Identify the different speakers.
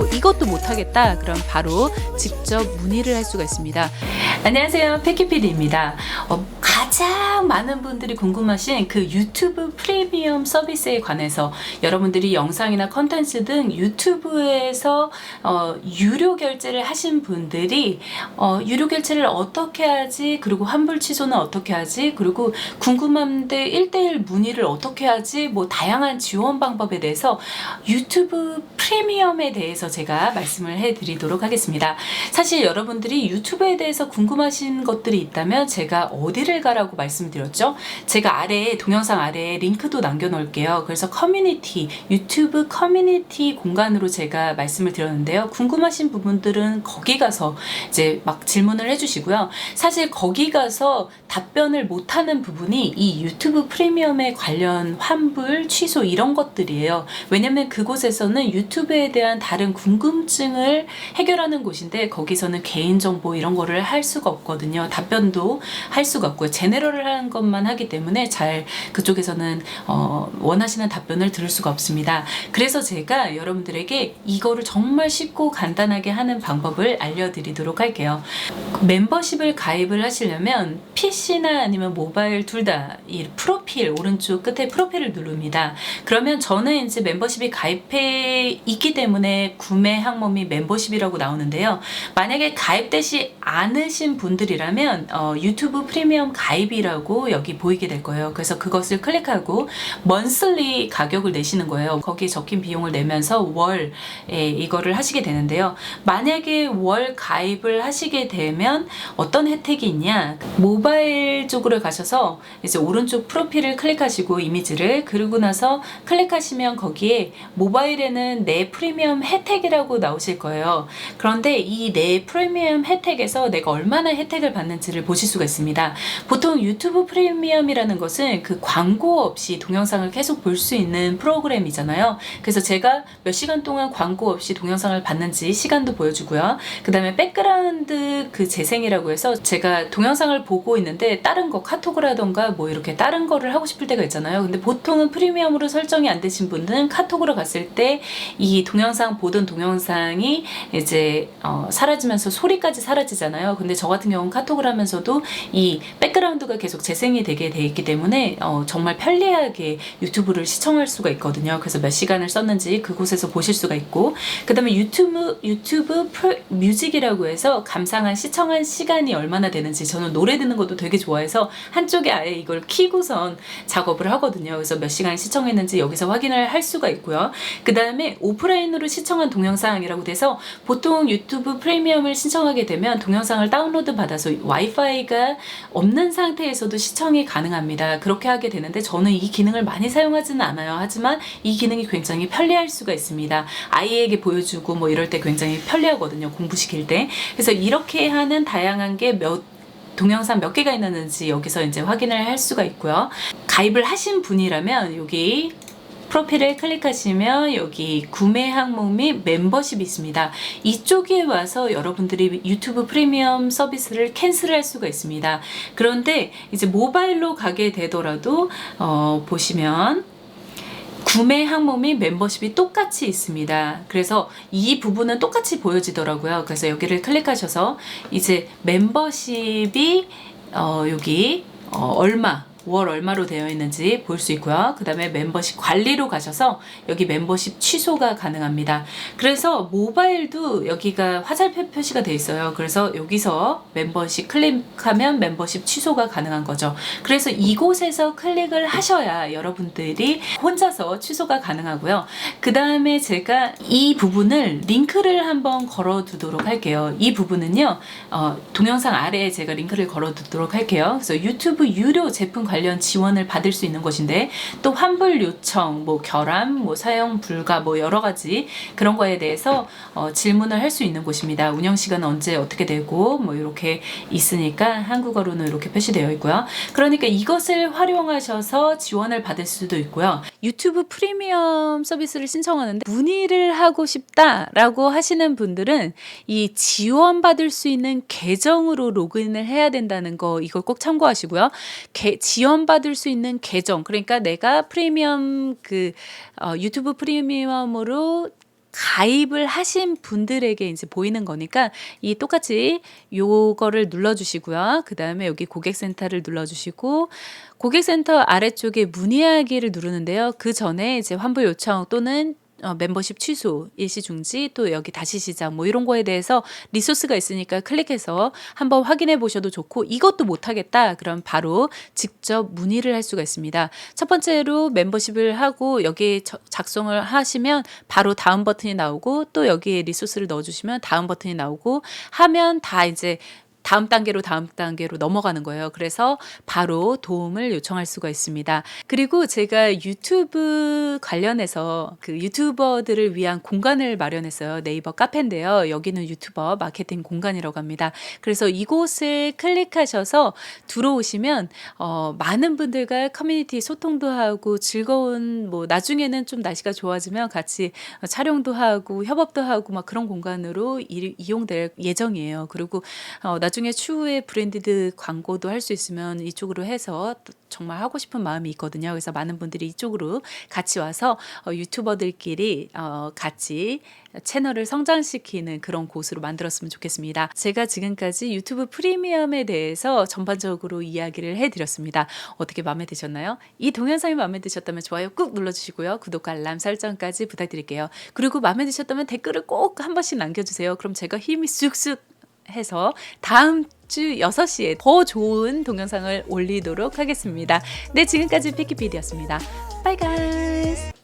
Speaker 1: 못하고 이것도 못하겠다. 그럼 바로 직접 문의를 할 수가 있습니다. 안녕하세요. 패키피디입니다. 어, 가장 많은 분들이 궁금하신 그 유튜브 프리미엄 서비스에 관해서 여러분들이 영상이나 컨텐츠 등 유튜브에서 어, 유료 결제를 하신 분들이 어, 유료 결제를 어떻게 하지 그리고 환불 취소는 어떻게 하지 그리고 궁금한데 1대1 문의를 어떻게 하지 뭐 다양한 지원 방법에 대해서 유튜브 프리미엄에 대해서 제가 말씀을 해드리도록 하겠습니다. 사실 여러분들이 유튜브에 대해서 궁금하신 것들이 있다면 제가 어디를 가 라고 말씀드렸죠? 제가 아래에 동영상 아래에 링크도 남겨놓을게요. 그래서 커뮤니티 유튜브 커뮤니티 공간으로 제가 말씀을 드렸는데요. 궁금하신 부분들은 거기 가서 이제 막 질문을 해주시고요. 사실 거기 가서 답변을 못하는 부분이 이 유튜브 프리미엄에 관련 환불, 취소 이런 것들이에요. 왜냐면 그곳에서는 유튜브에 대한 다른 궁금증을 해결하는 곳인데 거기서는 개인정보 이런 거를 할 수가 없거든요. 답변도 할 수가 없고요. 제네럴을 하는 것만 하기 때문에 잘 그쪽에서는 어, 원하시는 답변을 들을 수가 없습니다. 그래서 제가 여러분들에게 이거를 정말 쉽고 간단하게 하는 방법을 알려드리도록 할게요. 멤버십을 가입을 하시려면 PC나 아니면 모바일 둘 다 이 프로필 오른쪽 끝에 프로필을 누릅니다. 그러면 저는 이제 멤버십이 가입해 있기 때문에 구매 항목이 멤버십이라고 나오는데요. 만약에 가입되시 않으신 분들이라면 어, 유튜브 프리미엄 가입 이라고 여기 보이게 될 거예요. 그래서 그것을 클릭하고 먼슬리 가격을 내시는 거예요. 거기에 적힌 비용을 내면서 월에 이거를 하시게 되는데요. 만약에 월 가입을 하시게 되면 어떤 혜택이 있냐? 모바일 쪽으로 가셔서 이제 오른쪽 프로필을 클릭하시고 이미지를 그리고 나서 클릭하시면 거기에 모바일에는 내 프리미엄 혜택이라고 나오실 거예요. 그런데 이 내 프리미엄 혜택에서 내가 얼마나 혜택을 받는지를 보실 수가 있습니다. 보통 유튜브 프리미엄이라는 것은 그 광고 없이 동영상을 계속 볼 수 있는 프로그램이잖아요. 그래서 제가 몇 시간 동안 광고 없이 동영상을 봤는지 시간도 보여주고요. 그 다음에 백그라운드 그 재생이라고 해서 제가 동영상을 보고 있는데 다른 거 카톡을 하던가 뭐 이렇게 다른 거를 하고 싶을 때가 있잖아요. 근데 보통은 프리미엄으로 설정이 안 되신 분들은 카톡으로 갔을 때 이 동영상 보던 동영상이 이제 어, 사라지면서 소리까지 사라지잖아요. 근데 저 같은 경우는 카톡을 하면서도 이 백그라운드 가 계속 재생이 되게 돼 있기 때문에 어, 정말 편리하게 유튜브를 시청할 수가 있거든요. 그래서 몇 시간을 썼는지 그곳에서 보실 수가 있고 그 다음에 유튜브 유튜브 프로, 뮤직이라고 해서 감상한 시청한 시간이 얼마나 되는지 저는 노래 듣는 것도 되게 좋아해서 한쪽에 아예 이걸 키고선 작업을 하거든요. 그래서 몇 시간 시청했는지 여기서 확인을 할 수가 있고요. 그 다음에 오프라인으로 시청한 동영상이라고 돼서 보통 유튜브 프리미엄을 신청하게 되면 동영상을 다운로드 받아서 와이파이가 없는 상태에서도 시청이 가능합니다. 그렇게 하게 되는데 저는 이 기능을 많이 사용하지는 않아요. 하지만 이 기능이 굉장히 편리할 수가 있습니다. 아이에게 보여주고 뭐 이럴 때 굉장히 편리하거든요. 공부시킬 때. 그래서 이렇게 하는 다양한 게몇 동영상 몇 개가 있는지 여기서 이제 확인을 할 수가 있고요. 가입을 하신 분이라면 여기 프로필을 클릭하시면 여기 구매 항목 및 멤버십이 있습니다. 이쪽에 와서 여러분들이 유튜브 프리미엄 서비스를 캔슬할 수가 있습니다. 그런데 이제 모바일로 가게 되더라도 어, 보시면 구매 항목 및 멤버십이 똑같이 있습니다. 그래서 이 부분은 똑같이 보여지더라고요. 그래서 여기를 클릭하셔서 이제 멤버십이 어, 여기 어, 얼마 월 얼마로 되어 있는지 볼 수 있고요. 그 다음에 멤버십 관리로 가셔서 여기 멤버십 취소가 가능합니다. 그래서 모바일도 여기가 화살표 표시가 되어 있어요. 그래서 여기서 멤버십 클릭하면 멤버십 취소가 가능한 거죠. 그래서 이곳에서 클릭을 하셔야 여러분들이 혼자서 취소가 가능하고요. 그 다음에 제가 이 부분을 링크를 한번 걸어 두도록 할게요. 이 부분은요, 어, 동영상 아래에 제가 링크를 걸어 두도록 할게요. 그래서 유튜브 유료 제품 관련 지원을 받을 수 있는 곳인데 또 환불 요청, 뭐 결함, 뭐 사용 불가 뭐 여러 가지 그런 거에 대해서 어, 질문을 할 수 있는 곳입니다. 운영 시간 언제 어떻게 되고 뭐 이렇게 있으니까 한국어로는 이렇게 표시되어 있고요. 그러니까 이것을 활용하셔서 지원을 받을 수도 있고요. 유튜브 프리미엄 서비스를 신청하는데 문의를 하고 싶다라고 하시는 분들은 이 지원받을 수 있는 계정으로 로그인을 해야 된다는 거 이걸 꼭 참고하시고요. 게, 지원받을 수 있는 계정 그러니까 내가 프리미엄 그 어, 유튜브 프리미엄으로 가입을 하신 분들에게 이제 보이는 거니까 이 똑같이 요거를 눌러주시고요. 그 다음에 여기 고객센터를 눌러주시고 고객센터 아래쪽에 문의하기를 누르는데요. 그 전에 이제 환불 요청 또는 어, 멤버십 취소, 일시 중지, 또 여기 다시 시작 뭐 이런 거에 대해서 리소스가 있으니까 클릭해서 한번 확인해 보셔도 좋고 이것도 못 하겠다. 그럼 바로 직접 문의를 할 수가 있습니다. 첫 번째로 멤버십을 하고 여기 저- 작성을 하시면 바로 다음 버튼이 나오고 또 여기에 리소스를 넣어 주시면 다음 버튼이 나오고 하면 다 이제 다음 단계로 다음 단계로 넘어가는 거예요. 그래서 바로 도움을 요청할 수가 있습니다. 그리고 제가 유튜브 관련해서 그 유튜버들을 위한 공간을 마련했어요. 네이버 카페인데요. 여기는 유튜버 마케팅 공간이라고 합니다. 그래서 이곳을 클릭하셔서 들어오시면 어, 많은 분들과 커뮤니티 소통도 하고 즐거운 뭐 나중에는 좀 날씨가 좋아지면 같이 촬영도 하고 협업도 하고 막 그런 공간으로 이, 이용될 예정이에요. 그리고 어, 나 중에 추후에 브랜디드 광고도 할 수 있으면 이쪽으로 해서 또 정말 하고 싶은 마음이 있거든요. 그래서 많은 분들이 이쪽으로 같이 와서 어, 유튜버들끼리 어, 같이 채널을 성장시키는 그런 곳으로 만들었으면 좋겠습니다. 제가 지금까지 유튜브 프리미엄에 대해서 전반적으로 이야기를 해드렸습니다. 어떻게 마음에 드셨나요? 이 동영상이 마음에 드셨다면 좋아요 꾹 눌러주시고요. 구독과 알람 설정까지 부탁드릴게요. 그리고 마음에 드셨다면 댓글을 꼭 한 번씩 남겨주세요. 그럼 제가 힘이 쑥쑥 해서 다음 주 6시에 더 좋은 동영상을 올리도록 하겠습니다. 네, 지금까지 피키피디였습니다. 바이 가이즈.